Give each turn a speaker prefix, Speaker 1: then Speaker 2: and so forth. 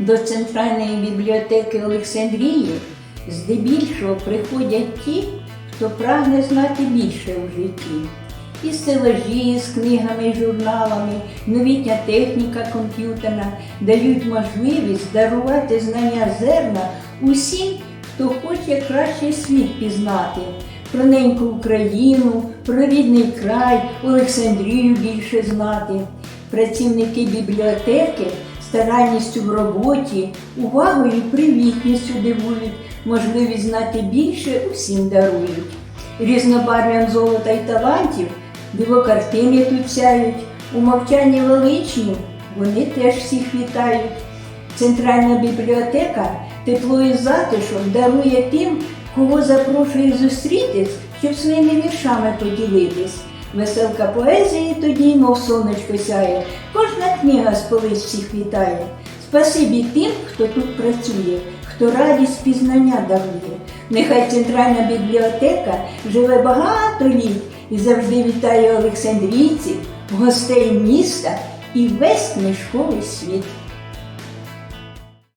Speaker 1: До Центральної бібліотеки Олександрії здебільшого приходять ті, хто прагне знати більше у житті. І стелажі з книгами і журналами, новітня техніка комп'ютерна дають можливість дарувати знання зерна усім, хто хоче краще світ пізнати, про неньку Україну, про рідний край, Олександрію більше знати. Працівники бібліотеки старанністю в роботі, увагою і привітністю дивують, можливість знати більше усім дарують. Різнобарв'ям золота й талантів дивокартини тут сяють, у мовчанні величні вони теж всіх вітають. Центральна бібліотека тепло і затишок дарує тим, кого запрошує зустрітись, щоб своїми віршами поділитись. Веселка поезії тоді, мов сонечко сяє, кожна книга з полиць всіх вітає. Спасибі тим, хто тут працює, хто радість пізнання дарує. Нехай центральна бібліотека живе багато літ і завжди вітає олександрійців, гостей міста і весь книжковий світ.